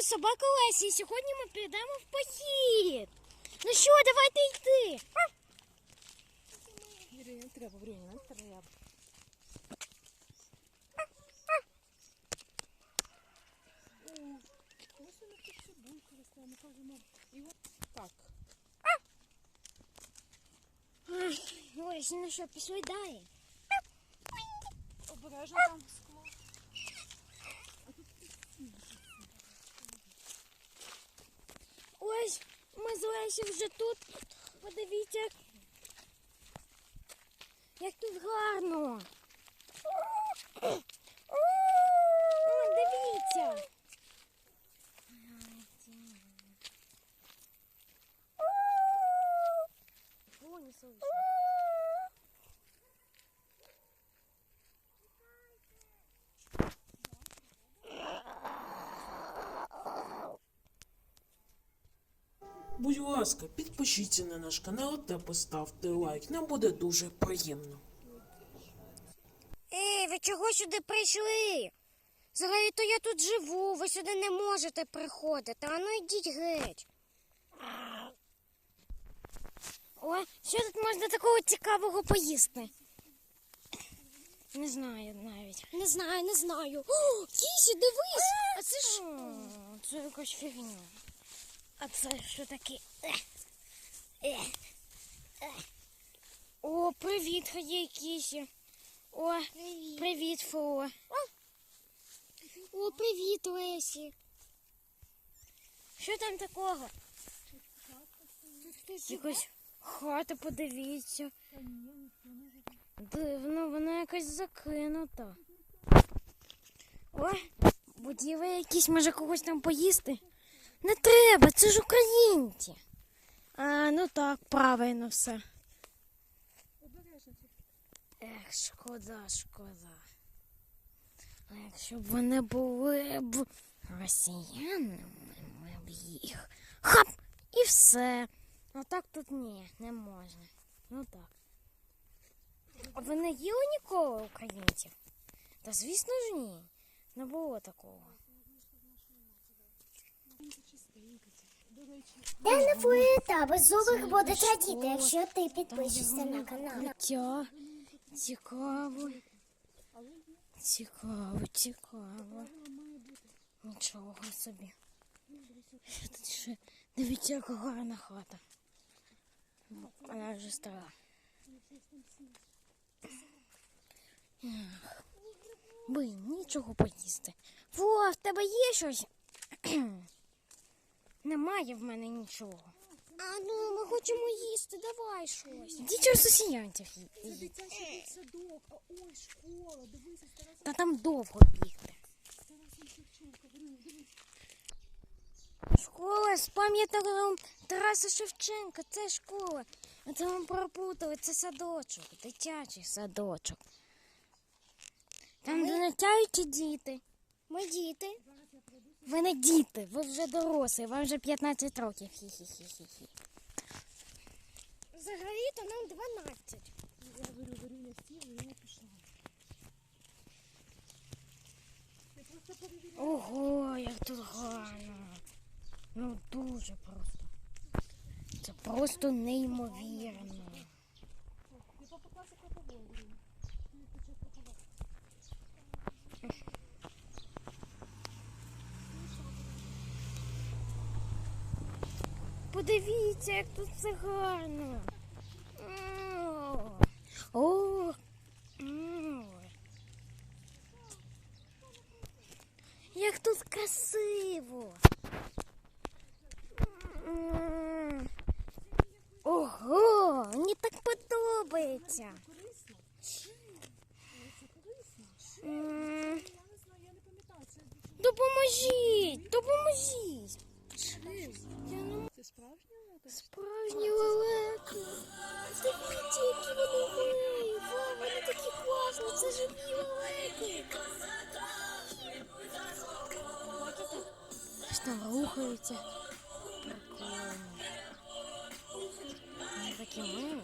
вами собака Лесі, і сьогодні ми підемо в похід. Ну що, давайте йти. Юрій, не треба, Брюня, не треба. Ось вона тут цибульку росте, ми кажемо. І от так. Ось, ну що, пішли далі. Ми вже тут. Подивіться. Як тут гарно. О, дивіться. О, не слышно. Будь ласка, підпишіться на наш канал та поставте лайк. Нам буде дуже приємно. Ей, ви чого сюди прийшли? Взагалі то я тут живу, ви сюди не можете приходити, а ну йдіть геть. О, що тут можна такого цікавого поїсти? Не знаю навіть. Не знаю, не знаю. О, Кісі, дивись! А це ж. Це якась фігня. А це що таке? О, привіт, хай Кісі. О, привіт, Фо. О, привіт, Лесі. Що там такого? Якась хата, подивіться. Дивно, вона якась закинута. О, будівля якісь, може когось там поїсти? Не треба, це ж українці. А, ну так, правильно все. Ех, шкода, шкода. А якщо б вони були б росіянами, ми б їх. Хап! І все. А так тут ні, не можна. Ну так. А ви не їли ніколи українців? Та звісно ж ні. Не було такого. Речі, Дана Фуета беззубих буде радіти, якщо ти підпишешся на канал. Життя. Цікаво. Цікаво, цікаво. Нічого собі. Що тут ще? Дивіться, яка гарна хата. Вона вже стара. Блин, нічого поїсти. Во, в тебе є щось? Немає в мене нічого. А ну, ми хочемо їсти, давай щось. Дітей сусіянців це дитячий садок, а ой, школа, дивися, Тарасом, Та там довго бігти. Тарасом Шевченко, Брюня, дивись. Школа з пам'ятником Тараса Шевченка, це школа. А це ми пропутали, це садочок, дитячий садочок. Там де навчаються діти. Ми діти. Ви не діти, ви вже дорослі, вам вже 15 років. Хі-хі-хі-хі. Взагалі-то нам 12. Я говорю, Брюня сіла, і я пішла. Ого, як тут гарно. Ну дуже просто. Це просто неймовірно. Подивіться, як тут все гарно. О, як тут красиво. Ого, мені так подобається. Корисно? Це корисно. М. Я не знаю, я не пам'ятаю, це Допоможіть, допоможіть. Це справжня лата? Справжні лелеки. Дивіться, які вони милі. Вау, вони такі класні. Це живі лелеки. Аж там рухаються. Прикольно. Вони такі милі.